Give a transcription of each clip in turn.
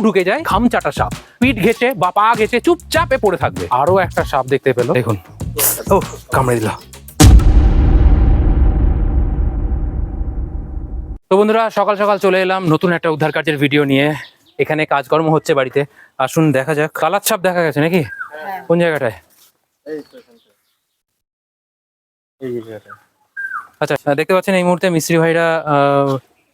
ঢুকে যায় ঘাম চাটা সাপ। পিঠ ঘেঁচে বা পা ঘেঁচে চুপচাপে পড়ে থাকবে। আরও একটা সাপ দেখতে পেল। দেখুন। ও কামড়ে দিল। তো বন্ধুরা সকাল সকাল চলে এলাম নতুন একটা উদ্ধার কার্যের ভিডিও নিয়ে। এখানে কাজকর্ম হচ্ছে বাড়িতে। আসুন দেখা যাক। কালার ছাপ দেখা গেছে নাকি? কোন জায়গাটায়। আচ্ছা দেখতে পাচ্ছেন এই মুহূর্তে মিস্ত্রি ভাইরা আহ,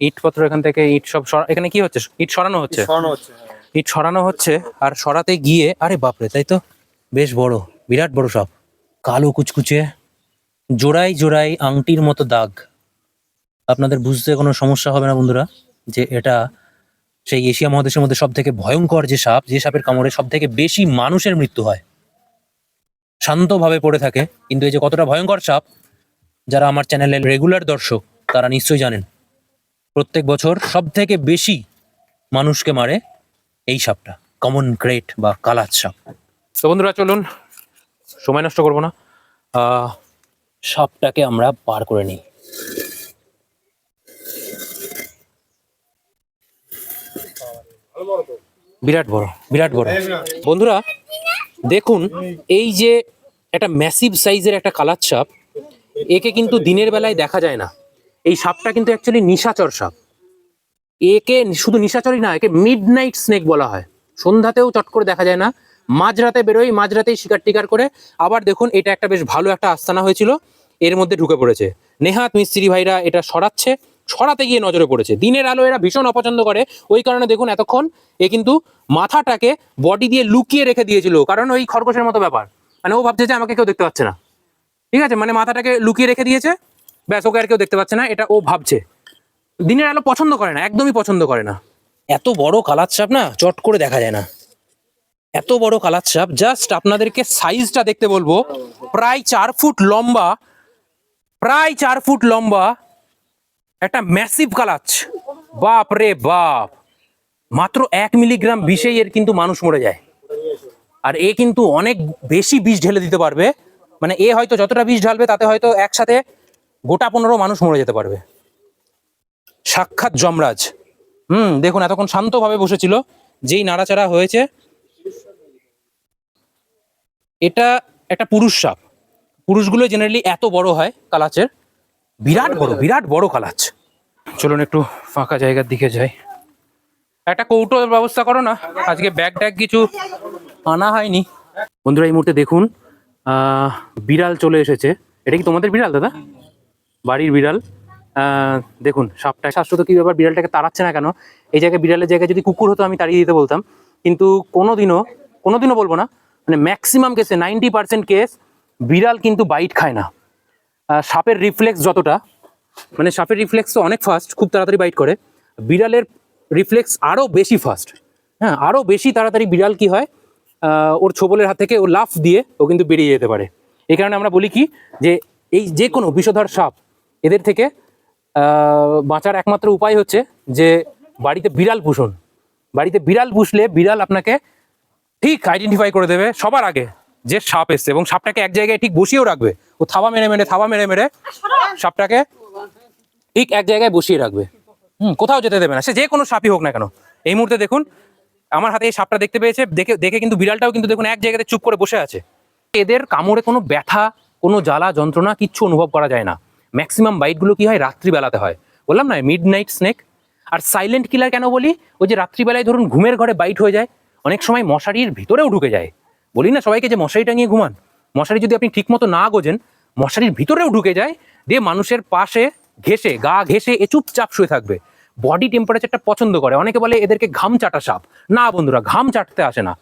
ইটপত্র এখান থেকে ইট সব এখানে কি হচ্ছে? ইট সরানো হচ্ছে? সরানো হচ্ছে হ্যাঁ। ইট সরানো হচ্ছে আর সরাতে গিয়ে আরে বাপরে তাই তো? বেশ বড় বিরাট বড় সব কালো কুচকুচে জোড়াই জোড়াই আংটির মতো দাগ। আপনাদের বুঝতে কোনো সমস্যা হবে না বন্ধুরা যে এটা সেই এশিয়া মহাদেশের মধ্যে সব থেকে ভয়ঙ্কর যে সাপ যে সাপের কামড়ে সব থেকে বেশি মানুষের মৃত্যু হয়। শান্তভাবে পড়ে থাকে। কিন্তু এই যে কতটা ভয়ঙ্কর সাপ যারা আমার চ্যানেলের রেগুলার দর্শক তারা নিশ্চয়ই জানেন প্রত্যেক বছর সব থেকে বেশি মানুষকে মারে এই সাপটা কমন গ্রেট বা কালাত সাপ। তো বন্ধুরা, চলুন, সময় নষ্ট করব না। সাপটাকে আমরা পার করে নিই। বিরাট বড় বিরাট বড়। বন্ধুরা, দেখুন, এই যে একটা ম্যাসিভ সাইজের একটা কালার সাপ, একে কিন্তু দিনের বেলায় দেখা যায় না। এই সাপটা কিন্তু অ্যাকচুয়ালি নিশাচর সাপ। একে শুধু নিশাচরই না, একে মিড নাইট স্নেক বলা হয়। সন্ধ্যাতেও চট করে দেখা যায় না। মাঝরাতে বেরোয় মাঝরাতেই শিকার টিকার করে। আবার দেখুন, এটা একটা বেশ ভালো একটা আস্তানা হয়েছিল। এর মধ্যে ঢুকে পড়েছে। নেহাত মিস্ত্রি ভাইরা এটা সরাচ্ছে। সরাতে গিয়ে নজরে পড়েছে। দিনের আলো এরা ভীষণ অপছন্দ করে। ওই কারণে দেখুন এতক্ষণ এ কিন্তু মাথাটাকে বডি দিয়ে লুকিয়ে রেখে দিয়েছিল। কারণ ওই খরগোশের মতো ব্যাপার। মানে ও ভাবছে যে আমাকে কেউ দেখতে পাচ্ছে না। ঠিক আছে? মানে মাথাটাকে লুকিয়ে রেখে দিয়েছে। ব্যাস, ওকে আর কেউ দেখতে পাচ্ছে না, এটা ও ভাবছে। দিনের আলো পছন্দ করে না, একদমই পছন্দ করে না। এত বড় কালার সাপ না, চট করে দেখা যায় না। এত বড় কালার সাপ জাস্ট আপনাদেরকে সাইজটা দেখতে বলব। প্রায় চার ফুট লম্বা, প্রায় চার ফুট লম্বা, একটা ম্যাসিভ কালাচ বাপ রে বাপ। মাত্র এক মিলিগ্রাম বিষেই এর কিন্তু মানুষ মরে যায়। আর এ কিন্তু অনেক বেশি বিষ ঢেলে দিতে পারবে। মানে এ হয়তো যতটা বিষ ঢালবে, তাতে হয়তো একসাথে গোটা পনেরো মানুষ মরে যেতে পারবে। সাক্ষাৎ যমরাজ। হুম, দেখুন এতক্ষণ শান্তভাবে বসেছিল, যেই নাড়াচাড়া হয়েছে। এটা একটা পুরুষ সাপ। পুরুষগুলো জেনারেলি এত বড় হয় কালাচের। বিরাট বড় বিরাট বড় কালাচ। চলুন একটু ফাঁকা জায়গার দিকে যাই। একটা কৌটোর ব্যবস্থা করো না, আজকে ব্যাগ ট্যাগ কিছু আনা হয়নি। বন্ধুরা, এই মুহূর্তে দেখুন বিড়াল চলে এসেছে। এটা কি তোমাদের বিড়াল, দাদা? বাড়ির বিড়াল। দেখুন, সাপটা শাশ্বত কি ব্যাপার? বিড়ালটাকে তাড়াচ্ছে না কেন? এই জায়গায়, বিড়ালের জায়গায় যদি কুকুর হতো, আমি তাড়িয়ে দিতে বলতাম। কিন্তু কোনোদিনও কোনোদিনও বলব না মানে ম্যাক্সিমাম কেসে নাইনটি পার্সেন্ট কেস বিড়াল কিন্তু বাইট খায় না। সাপের রিফ্লেক্স যতটা মানে সাপের রিফ্লেক্স তো অনেক ফাস্ট খুব তাড়াতাড়ি বাইট করে। বিড়ালের রিফ্লেক্স আরও বেশি ফাস্ট হ্যাঁ আরও বেশি তাড়াতাড়ি বিড়াল কি হয়? ওর ছোবলের হাত থেকে ও লাফ দিয়ে ও কিন্তু বেরিয়ে যেতে পারে। এই কারণে আমরা বলি কি, যে এই যে কোনো বিষধর সাপ এদের থেকে বাঁচার একমাত্র উপায় হচ্ছে যে বাড়িতে বিড়াল পুষুন। বাড়িতে বিড়াল পুষলে বিড়াল আপনাকে ঠিক আইডেন্টিফাই করে দেবে সবার আগে যে সাপ এসছে এবং সাপটাকে এক জায়গায় ঠিক বসিয়েও রাখবে। ও থাবা মেরে মেরে, থাবা মেরে মেরে সাপটাকে ঠিক এক জায়গায় বসিয়ে রাখবে। হুম, কোথাও যেতে দেবে না। সে যে কোনো সাপই হোক না কেন। এই মুহূর্তে দেখুন, আমার হাতে এই সাপটা দেখতে পেয়েছে। দেখে দেখে কিন্তু বিড়ালটাও কিন্তু দেখুন এক জায়গাতে চুপ করে বসে আছে। এদের কামড়ে কোনো ব্যথা, কোনো জ্বালা, যন্ত্রণা কিচ্ছু অনুভব করা যায় না। ম্যাক্সিমাম বাইটগুলো কি হয়? রাত্রিবেলাতে হয়। বললাম না মিড নাইট স্নেক আর সাইলেন্ট কিলার কেন বলি? ওই যে রাত্রিবেলায় ধরুন ঘুমের ঘরে বাইট হয়ে যায়, অনেক সময় মশারির ভিতরেও ঢুকে যায়। বলি না সবাইকে যে মশারি টাঙিয়ে ঘুমান। মশারি যদি আপনি ঠিকমতো না গোজেন, মশারির ভিতরেও ঢুকে যায়, দিয়ে মানুষের পাশে ঘেসে গা ঘেসে এ চুপচাপ শুয়ে থাকবে। বডি টেম্পারেচারটা পছন্দ করে। অনেকে বলে এদেরকে ঘাম চাটা সাপ। না বন্ধুরা, ঘাম চাটতে আসে না।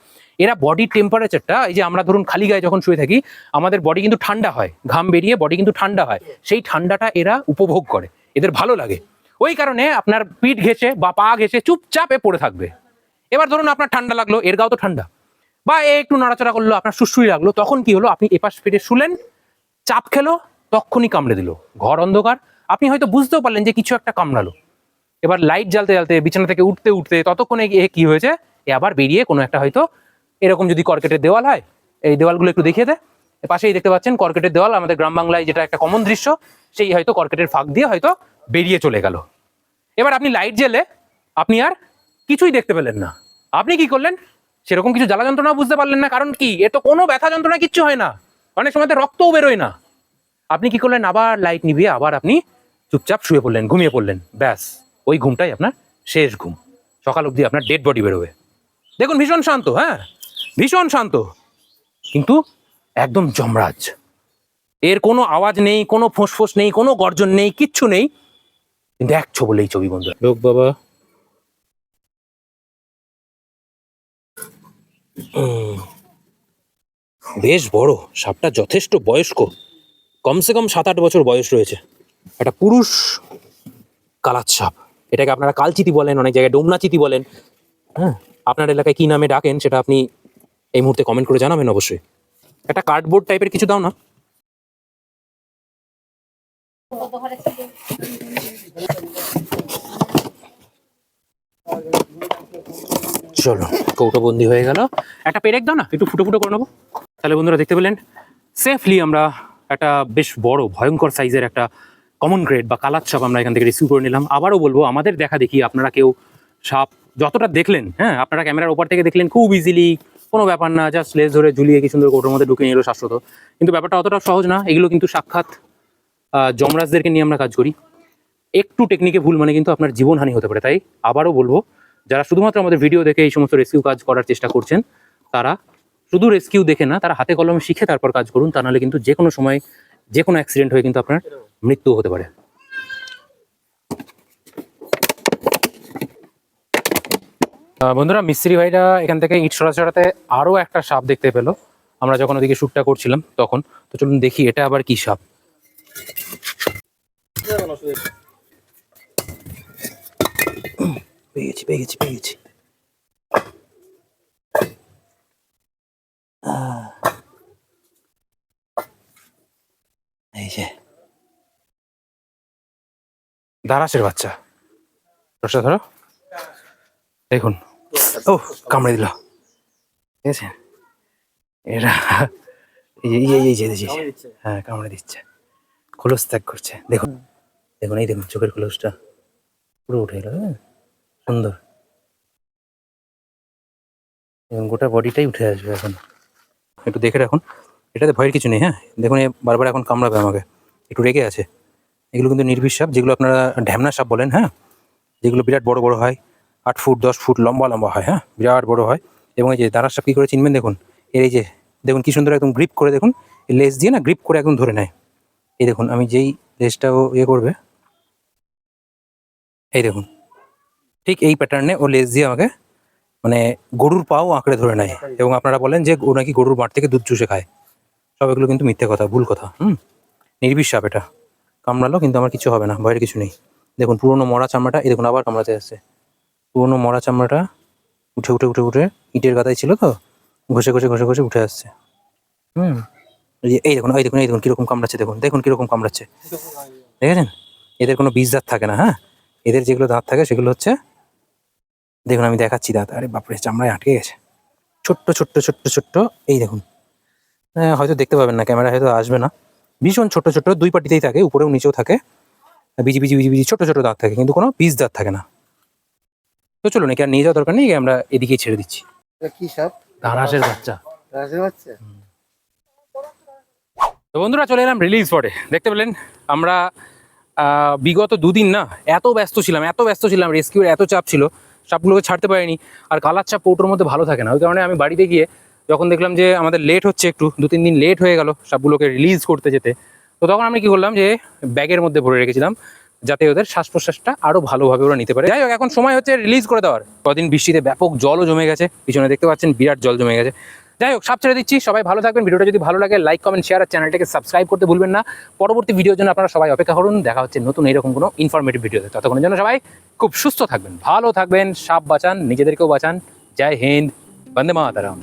এরা বডি টেম্পারেচারটা এই যে আমরা ধরুন খালি গায়ে যখন শুয়ে থাকি, আমাদের বডি কিন্তু ঠান্ডা হয়, ঘাম বেরিয়ে বডি কিন্তু ঠান্ডা হয়। সেই ঠান্ডাটা এরা উপভোগ করে, এদের ভালো লাগে। ওই কারণে আপনার পিঠ ঘেসে বা পা ঘেসে চুপচাপে পড়ে থাকবে। এবার ধরুন আপনার ঠান্ডা লাগল, এর গাও তো ঠান্ডা। বা এ একটু নড়াচড়া করল, আপনার সুশ্রুই লাগল, তখন কি হলো? আপনি এপাশ ফিরে শুলেন, চাপ খেলো তখনই কামড়ে দিল। ঘর অন্ধকার। আপনি হয়তো বুঝতেও পারলেন যে কিছু একটা কামড়ালো। এবার লাইট জ্বালতে জ্বালতে, বিছানা থেকে উঠতে উঠতে, ততক্ষণে এ কি হয়েছে? এ আবার বেরিয়ে কোনো একটা হয়তো এরকম যদি কর্কেটের দেওয়াল হয়, এই দেওয়ালগুলো একটু দেখিয়ে দে। এ পাশেই দেখতে পাচ্ছেন কর্কেটের দেওয়াল, আমাদের গ্রাম বাংলায় যেটা একটা কমন দৃশ্য, সেই হয়তো কর্কেটের ফাঁক দিয়ে হয়তো বেরিয়ে চলে গেল। এবার আপনি লাইট জ্বেলে আপনি আর কিছুই দেখতে পেলেন না। আপনি কি করলেন? সেরকম কিছু জ্বালা যন্ত্রণা বুঝতে পারলেন না, কারণ কি? এ তো কোনো ব্যথা যন্ত্রণা কিচ্ছু হয় না। অনেক সময় তো রক্তও বেরোয় না। আপনি কি করলেন? আবার লাইট নিভিয়ে আবার আপনি চুপচাপ শুয়ে পড়লেন, ঘুমিয়ে পড়লেন। ব্যাস, ওই ঘুমটাই আপনার শেষ ঘুম। সকাল অবধি আপনার ডেড বডি বেরোবে। দেখুন, ভীষণ শান্ত হ্যাঁ? ভীষণ শান্ত, কিন্তু একদম যমরাজ। এর কোনো আওয়াজ নেই, কোনো ফোঁসফোঁস নেই, কোনো গর্জন নেই, কিচ্ছু নেই। কিন্তু এক বলেই ছবি বন্ধু লোক বাবা। বেশ বড়, সাপটা যথেষ্ট বয়স্ক। কমসে কম সাত আট বছর বয়স রয়েছে। একটা পুরুষ কালাত সাপ। এটাকে আপনারা কালচিতি বলেন, অনেক জায়গায় ডোমনাচিতি বলেন। হ্যাঁ আপনার এলাকায় কি নামে ডাকেন, সেটা আপনি এই মুহূর্তে কমেন্ট করে জানাবেন অবশ্যই। একটা কার্ডবোর্ড টাইপের কিছু দাও না। চলো, কৌটোবন্দি হয়ে গেল। একটা পেরেক দাও না, একটু ফুটো ফুটো করে নেব। তাহলে বন্ধুরা দেখতে পেলেন সেফলি আমরা একটা বেশ বড়, ভয়ঙ্কর সাইজের একটা কমন গ্রেড বা কালার সাপ আমরা এখান থেকে রিসিভ করে নিলাম। আবারও বলব, আমাদের দেখা দেখি আপনারা কেউ সাপ যতটা দেখলেন হ্যাঁ আপনারা ক্যামেরার ওপর থেকে দেখলেন, খুব ইজিলি কোনো ব্যাপার না জাস্ট লেজ ধরে ঝুলিয়ে কি সুন্দর কৌটোর মধ্যে ঢুকে নিল শাশ্বত। কিন্তু ব্যাপারটা অতটা সহজ না, এগুলো কিন্তু সাক্ষাৎ যমরাজদেরকে নিয়ে আমরা কাজ করি। একটু টেকনিকে ভুল মানে কিন্তু আপনার জীবনহানি হতে পারে, তাই আবারও বলব, যারা শুধুমাত্র আমাদের ভিডিও দেখে এই সমস্ত রেস্কিউ কাজ করার চেষ্টা করছেন, তারা শুধু রেস্কিউ দেখে না, তারা হাতে কলমে শিখে তারপর কাজ করুন, তা নাহলে কিন্তু যে কোনো সময় যে কোনো অ্যাক্সিডেন্ট হয়ে কিন্তু আপনার মৃত্যু হতে পারে। বন্ধুরা, মিস্ত্রি ভাইরা এখান থেকে ইট সরাসরাতে আরও একটা সাপ দেখতে পেল। আমরা যখন ওদিকে শ্যুটটা করছিলাম তখন, তো চলুন দেখি এটা আবার কি সাপ। দারাসের বাচ্চা। ধরো। দেখুন। ও কামড়ে দিল। ঠিক আছে? এরা এই এই এই। হ্যাঁ কামড়ে দিচ্ছে। খোলস ত্যাগ করছে। দেখুন দেখুন, এই দেখুন, চোখের খোলসটা পুরো উঠে গেল হ্যাঁ? সুন্দর। গোটা বডিটাই উঠে আসবে এখন। একটু দেখে রাখুন। এটাতে ভয়ের কিছু নেই হ্যাঁ? দেখুন বারবার এখন কামড়াবে আমাকে। একটু রেগে আছে। এগুলো কিন্তু নির্বিষ সাপ, যেগুলো আপনারা ঢ্যামনা সাপ বলেন হ্যাঁ? যেগুলো বিরাট বড় বড় হয়। আট ফুট, দশ ফুট লম্বা লম্বা হয় হ্যাঁ? বিরাট বড় হয়। এবং এই যে দাঁড়ার সাপ কী করে চিনবেন দেখুন? এর এই যে, দেখুন কি সুন্দর একদম গ্রিপ করে দেখুন। লেস দিয়ে না গ্রিপ করে একদম ধরে নেয়। এই দেখুন, আমি যেই লেজটা ও ইয়ে করবে, এই দেখুন। ঠিক এই প্যাটার্নে ও লেস দিয়ে আমাকে মানে গরুর পাও আঁকড়ে ধরে নেয়। এবং আপনারা বলেন যে ও নাকি গরুর মাঠ থেকে দুধ চুষে খায়। সব এগুলো কিন্তু মিথ্যে কথা, ভুল কথা, হুম? নির্বিষ সাপ এটা। কামড়ালো কিন্তু আমার কিছু হবে না, ভয়ের কিছু নেই। দেখুন, পুরোনো মরা চামড়াটা, এই দেখুন আবার কামড়াতে আসছে। পুরোনো মরা চামড়াটা উঠে উঠে উঠে উঠে ইটের গাদায় ছিল তো? ঘষে ঘষে ঘষে ঘষে উঠে আসছে। হুম। এই দেখুন এই দেখুন এই দেখুন কীরকম কামড়াচ্ছে দেখুন দেখুন কীরকম কামড়াচ্ছে। দেখেছেন? এদের কোনো বীজ দাঁত থাকে না হ্যাঁ? এদের যেগুলো দাঁত থাকে সেগুলো হচ্ছে দেখুন আমি দেখাচ্ছি দাঁত আরে বাপরে চামড়ায় আটকে গেছে। ছোট্ট ছোট্ট ছোট্ট ছোট্ট এই দেখুন। হ্যাঁ, হয়তো দেখতে পাবেন না ক্যামেরা হয়তো আসবে না। ভীষণ ছোট ছোট দুই পাটিতেই থাকে উপরেও নিচেও থাকে। বিজি বিজি বিজি বিজি ছোট ছোট দাঁত থাকে কিন্তু কোনো বীজ দাঁত থাকে না। তো চলুন আর নিয়ে যাওয়া দরকার নেই আমরা এদিকেই ছেড়ে দিচ্ছি। এটা কি সাপ? বাচ্চা। বাচ্চা? তো বন্ধুরা চলে এলাম রিলিজ স্পটে দেখতে পেলেন আমরা বিগত দুদিন না এত ব্যস্ত ছিলাম এত ব্যস্ত ছিলাম রেস্কিউর এত চাপ ছিল সাপগুলোকে ছাড়তে পারিনি আর কালার চাপ পৌটোর মধ্যে ভালো থাকে না। ওই কারণে আমি বাড়িতে গিয়ে যখন দেখলাম যে আমাদের লেট হচ্ছে একটু দু তিন দিন লেট হয়ে গেল সাপগুলোকে রিলিজ করতে যেতে তো তখন আমি কি করলাম যে ব্যাগের মধ্যে ভরে রেখেছিলাম। যাতে ওদের শ্বাস প্রশ্বাসটা আরও ভালোভাবে ওরা নিতে পারে। যাই হোক, এখন সময় হচ্ছে রিলিজ করে দেওয়ার। কদিন বৃষ্টিতে ব্যাপক জলও জমে গেছে। পিছনে দেখতে পাচ্ছেন বিরাট জল জমে গেছে। যাই হোক সাপ ছেড়ে দিচ্ছি। সবাই ভালো থাকবেন। ভিডিওটা যদি ভালো লাগে লাইক কমেন্ট শেয়ার আর চ্যানেলটাকে সাবস্ক্রাইব করতে ভুলবেন না। পরবর্তী ভিডিওর জন্য আপনারা সবাই অপেক্ষা করুন। দেখা হচ্ছে নতুন এইরকম কোনো ইনফরমেটিভ ভিডিওতে ততক্ষণের জন্য সবাই খুব সুস্থ থাকবেন। ভালো থাকবেন, সাপ বাঁচান, নিজেদেরকেও বাঁচান। জয় হিন্দ, বন্দে মাতারাম।